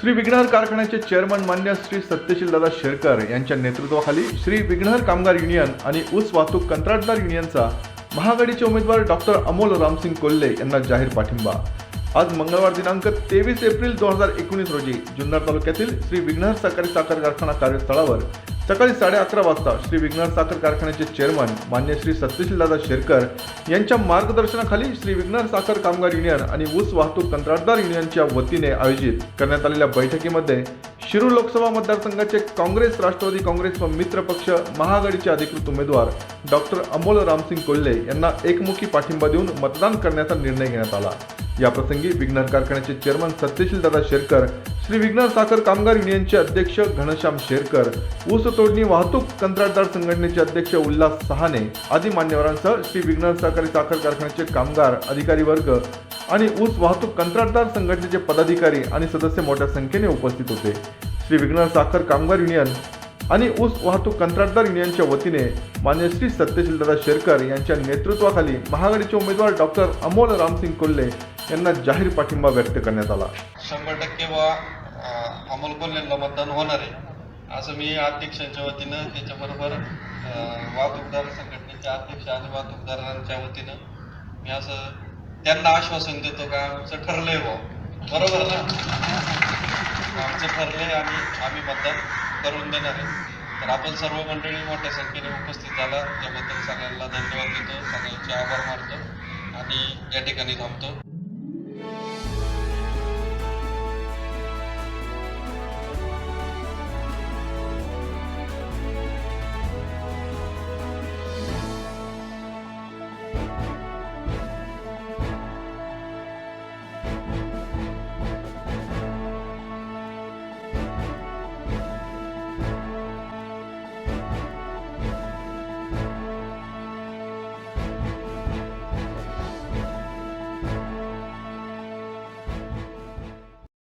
श्री विघ्नहर कारखान्याचे चेअरमन मान्य श्री सत्यशील दादा शेरकर यांच्या नेतृत्वाखाली श्री विघ्नहर कामगार युनियन आणि ऊस वाहतूक कंत्राटदार युनियनचा महाआघाडीचे उमेदवार डॉक्टर अमोल रामसिंग कोल्हे यांना जाहीर पाठिंबा. आज मंगळवार दिनांक तेवीस एप्रिल दोन हजार एकोणीस रोजी जुन्नर तालुक्यातील श्री विघ्नहर सहकारी साखर कारखाना कार्यस्थळावर सकाळी साडे अकरा वाजता श्री विघ्नहर साखर कारखान्याचे चेअरमन मान्य श्री सत्यशीलदादा शेरकर यांच्या मार्गदर्शनाखाली श्री विघ्नहर साखर कामगार युनियन आणि ऊस वाहतूक कंत्राटदार युनियनच्या वतीने आयोजित करण्यात आलेल्या बैठकीमध्ये शिरूर लोकसभा मतदारसंघाचे काँग्रेस राष्ट्रवादी काँग्रेस व मित्र पक्ष महाआघाडीचे अधिकृत उमेदवार डॉक्टर अमोल रामसिंग कोल्हे यांना एकमुखी पाठिंबा देऊन मतदान करण्याचा निर्णय घेण्यात आला. याप्रसंगी विघ्नर कारखान्याचे चेअरमन सत्यशील दादा शेरकर श्री विघ्नर साखर कामगार युनियनचे अध्यक्ष घनश्याम शेरकर ऊस तोडणी वाहतूक कंत्राटदार संघटनेचे अध्यक्ष उल्हास सहाने आदी मान्यवरांसह श्री विघ्नर सहकारी साखर कारखान्याचे कामगार अधिकारी वर्ग आणि ऊस वाहतूक कंत्राटदार संघटनेचे पदाधिकारी आणि सदस्य मोठ्या संख्येने उपस्थित होते. श्री विघ्नर साखर कामगार युनियन आणि ऊस वाहतूक कंत्राटदार युनियनच्या वतीने मान्य श्री सत्यशीलदादा शेरकर यांच्या नेतृत्वाखाली महाआघाडीचे उमेदवार डॉक्टर अमोल रामसिंग कोल्हे यांना जाहीर पाठिंबा व्यक्त करण्यात आला. शंभर टक्के वा अमोल मतदान होणार आहे. असं मी अध्यक्षांच्या वतीनं त्याच्याबरोबर वाहतूकदार संघटनेच्या अध्यक्ष आणि वाहतूकदारांच्या वतीनं मी असं त्यांना आश्वासन देतो का आमचं ठरलंय भाऊ बरोबर ना? आमचं ठरलंय आणि आम्ही मतदान करून देणार आहे. तर आपण सर्व मंडळी मोठ्या संख्येने उपस्थित झाला. त्याबद्दल सगळ्यांना धन्यवाद देतो. सगळ्यांचे आभार मानतो. आणि या ठिकाणी थांबतो.